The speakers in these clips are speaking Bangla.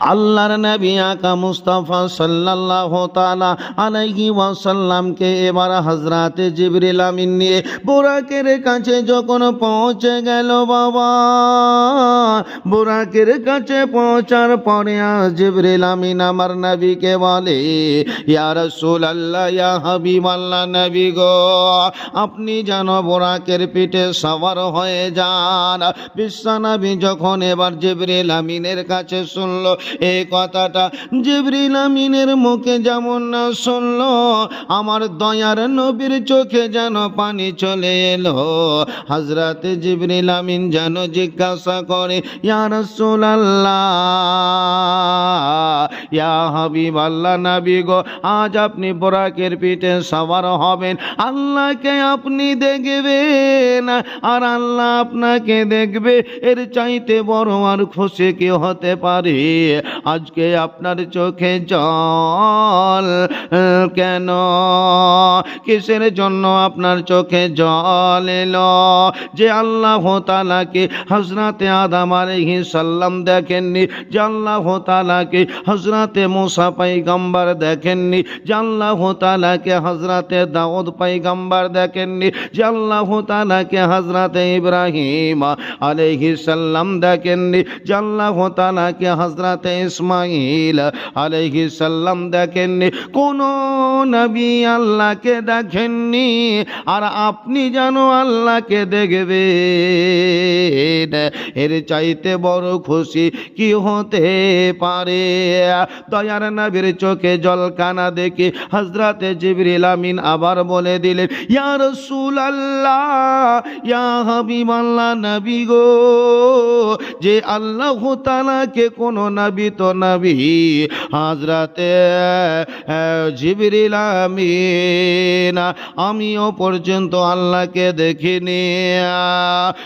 আল্লাহর নবী আকা মুস্তাফা সাল্লাল্লাহু তাআলা আলাইহি ওয়াসাল্লামকে এবার হযরতে জিবরিল আমিন নিয়ে বোরাকের কাছে যখন পৌঁছে গেল, বাবা! বুরাকের কাছে পৌঁছার পরে জিবরিল আমিন আমার নবীকে বলে, ইয়া রাসূলুল্লাহ, ইয়া হাবিবাল্লাহ, নবী গো, আপনি যেন বোরাকের পিঠে সওয়ার হয়ে যান। বিশ্বনবী যখন এবার জিবরিল আমিনের কাছে শুনলো এই কথাটা জিবরিল আমিনের মুখে যেমন না শুনলো, আমার দয়ার নবীর চোখে যেন পানি চলে এলো। হজরতে জিবরিল আমিন যেন জিজ্ঞাসা করে ইয়া আল্লাহ নবী গো, আজ আপনি বোরাকের পিঠে সওয়ার হবেন। আল্লাহকে আপনি দেখবেন, আর আল্লাহ আপনাকে দেখবে। এর চাইতে বড় আর খুশি কি হতে পারে? আজকে আপনার চোখে জল কেন? কিসের জন্য আপনার চোখে জল এলো? যে আল্লাহ তালাকে হজরতে আদাম আলহি সাল্লাম দেখেননি, যে আল্লাহ তালাকে হজরতে মুসা পাইগাম্বার দেখেননি, যে আল্লাহ তালাকে হজরতে দাউদ পাইগাম্বার দেখেননি, যে আল্লাহ তালাকে হজরতে ইব্রাহিম আলহি সাল্লাম দেখেননি, যে আল্লাহ তালাকে হজরতে ইসমাইল আলহি সাল্লাম দেখেননি। কোন নবী আল্লাহকে দেখেননি, আর আপনি যেন আল্লাহকে দেখবেন। এর চাইতে বড় খুশি কি হতে পারে? দয়ার নবীর চোখে জল কানা দেখে হজরতে জিবরিল আমিন আবার বলে দিলেন ইয়ার সুল আল্লাহ ইয়া হাবিব আল্লাহ নবী গো, যে আল্লাহ তালাকে কোন নবী তো নবী হাজরাতে জিবরিল আমিন আমিও পর্যন্ত আল্লাহকে দেখিনি।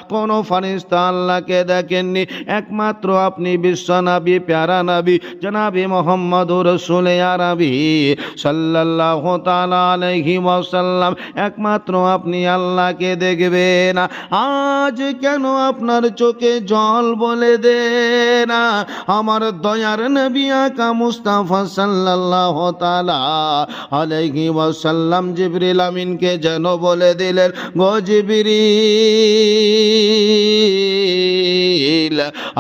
কোন ফারিস্তা আল্লাহকে দেখেননি। একমাত্র আপনি বিশ্বনবী প্যারা নবী, জনাবি মোহাম্মদ রসুল আরবি তাআলা ওয়াসাল্লাম। একমাত্র আপনি আল্লাহকে দেখবেন। আজ কেন আপনার চোখে জল বলে দে না আমার দয়ার নবী আকা মুস্তাফা সাল্লাল্লাহু তাআলা আলাইহি ওয়াসাল্লাম জিবরিল আমিনকে যেন বলে দিলেন, গো জিবরিল,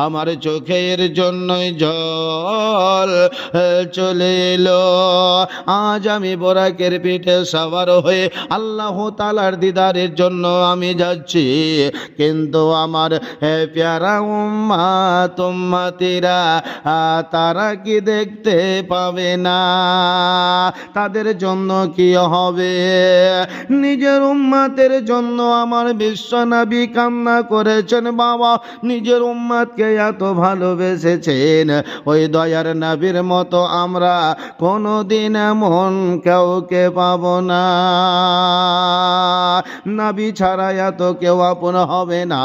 আমার চোখের জন্যই জল চলে এলো। আজ আমি বোরাকের পিঠে সাবার হয়ে আল্লাহ তালার দিদারের জন্য আমি যাচ্ছি। কিন্তু আমার হে প্যারা উম্মা, তুম্মাতিরা তারা কি দেখতে পাবে না? তাদের জন্য কি হবে? নিজের উম্মাতের জন্য আমার বিশ্বনবী কান্না করেছেন। বাবা, নিজের উম্মাতকে এত ভালোবেসেছেন। ওই দয়ার নবীর মতো আমরা কোনোদিন এমন কাউকে পাব না। নাবি ছাড়া এত কেউ আপন হবে না।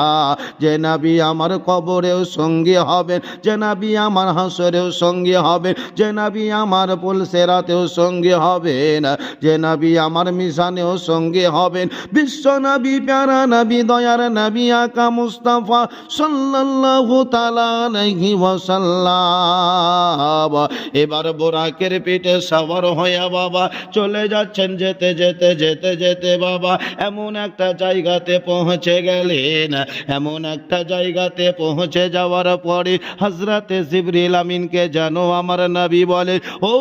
যে নাবি আমার কবরেও সঙ্গী হবেন, যে নাবি আমার হাসরেও সঙ্গী হবেন, যে নাবি আমার পুলসেরাতেও সঙ্গী হবেন, যে নাবি আমার মিশানেও সঙ্গী হবেন। বিশ্ব নবী, প্যারা নবী, দয়ার নবী, আকা মুস্তাফা সাল্লাল্লাহু তাআলা আলাইহি ওয়াসাল্লাম। এবার বোরাকের পিঠে সাওয়ার হইয়া বাবা, চলে যাচ্ছেন যেতে যেতে যেতে যেতে বাবা। এমন একটা জায়গাতে পৌঁছে গেলেন। এমন একটা জায়গাতে পৌঁছে যাওয়ার পরে হজরতে জিবরিল আমিনকে জানো আমার নবী বলে, ও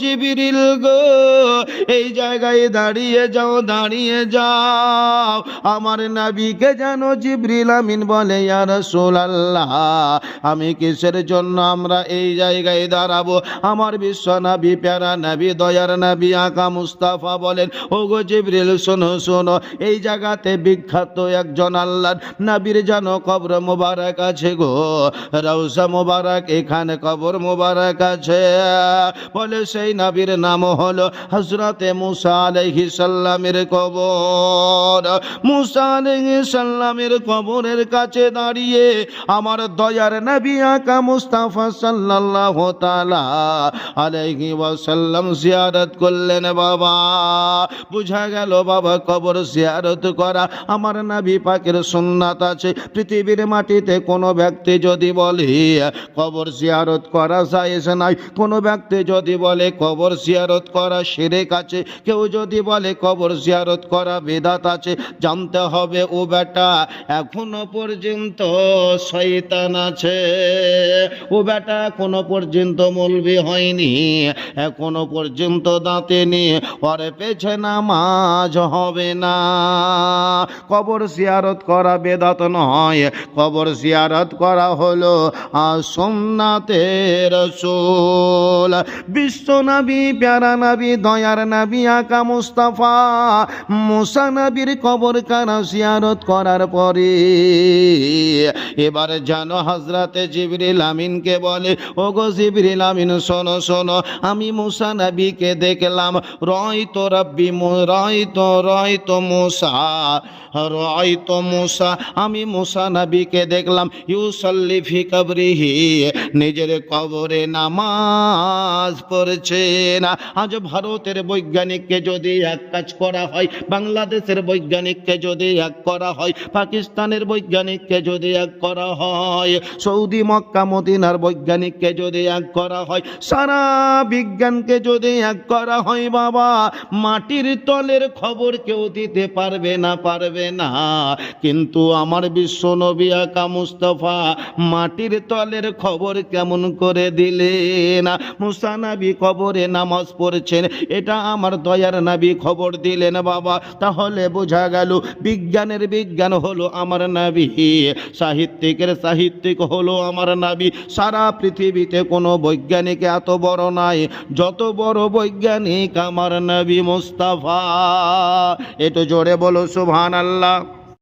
জিবরিল গো, এই জায়গায় দাঁড়িয়ে যাও দাঁড়িয়ে যাও। আমার নবীকে যেন জিবরিল আমিন বলে, ইয়া রাসূলুল্লাহ, আমি কিসের জন্য আমরা এই জায়গায় দাঁড়াবো? আমার বিশ্ব নবী, প্যারা নবী, দয়ার নবী, আকা মুস্তাফা বলেন ও গো জিবরিল, শোনো শোনো, এই জায়গাতে বিখ্যাত একজন আল্লাহ নবীর যেন কবর মোবারক আছে গো। রৌসা মোবারক, এখানে কবর মোবারক আছে। বলে সেই নবীর নাম হলো হজরতে মুসা আলাইহি সাল্লামের কবর। মুসা আলাইহি সাল্লামের কবরের কাছে দাঁড়িয়ে আমার দয়ার নবী আকা মুস্তাফা সাল্লাল্লাহু তাআলা আলাইহি ওয়াসাল্লাম জিয়ারত করলেন, বাবা। বুঝা গেল, বাবা, কবর জিয়ারত করা আমার নবী পাকের সুন্নাত আছে। পৃথিবীর মাটিতে কোনো ব্যক্তি যদি বলে কবর জিয়ারত করা জায়েজ নাই, কোনো ব্যক্তি যদি বলে কবর জিয়ারত করা সেরেক কাছে কেউ যদি বলে কবর জিয়ারত করা বেদাত আছে, জানতে হবে ও বেটা, এখনও পর্যন্ত শয়তান আছে। ও বেটা, এখনও পর্যন্ত মলবি হয়নি, এখনও পর্যন্ত দাঁতেনি ওর পেছে নামাজ হবে না। কবর জিয়ারত করা বেদাত নয়, কবর জিয়ারত করা হলো আর সোমনাথের রসুল। বিশ্ব নবী, প্যারা নাবি, দয়ার নাবি আকা মুস্তাফা মুসা নবীর কবর কানা জিয়ারত করার পরে এবার জানো হজরতে জিবরিল আমিনকে বলে ও গো জিবরিল আমিন, শোনো শোনো, আমি মুসা নবীকে দেখলাম। রয় তো রব্বি রয় তো রয় তো মুসা রয় তো মুসা, আমি মুসা নবীকে দেখলাম। ইউসল্লি ফি কবরিহি, নিজের কবরে নামাজ পড়ছে না। আজ ভারতের বৈজ্ঞানিককে যদি এক কাজ করা হয়, বাংলাদেশের বৈজ্ঞানিককে যদি এক করা হয়, পাকিস্তানের বৈজ্ঞানিককে যদি এক করা হয়, সৌদি, মক্কা, মদিনার বৈজ্ঞানিককে যদি এক করা হয়, সারা বিজ্ঞানকে যদি এক করা হয় বাবা, মাটির তলের খবর কেউ দিতে পারবে না পারবে না। কিন্তু আমার বিশ্ব নবী আকা মুস্তফা মাটির তলের খবর কেমন করে দিলেন? মুসা নাবি কবরে নামাজ পড়ছেন, এটা আমার দয়ার নাবি খবর দিলেন বাবা। তাহলে বোঝা গেল বিজ্ঞানের বিজ্ঞান হলো আমার নাবি। সাহিত্যিকের সাহিত্যিক হলো আমার নাবি। সারা পৃথিবীতে কোনো বৈজ্ঞানিক এত বড় নাই। যত বড় বৈজ্ঞানিক আমার নবী মুস্তাফা। এটা জোরে বলো সুভান আল্লাহ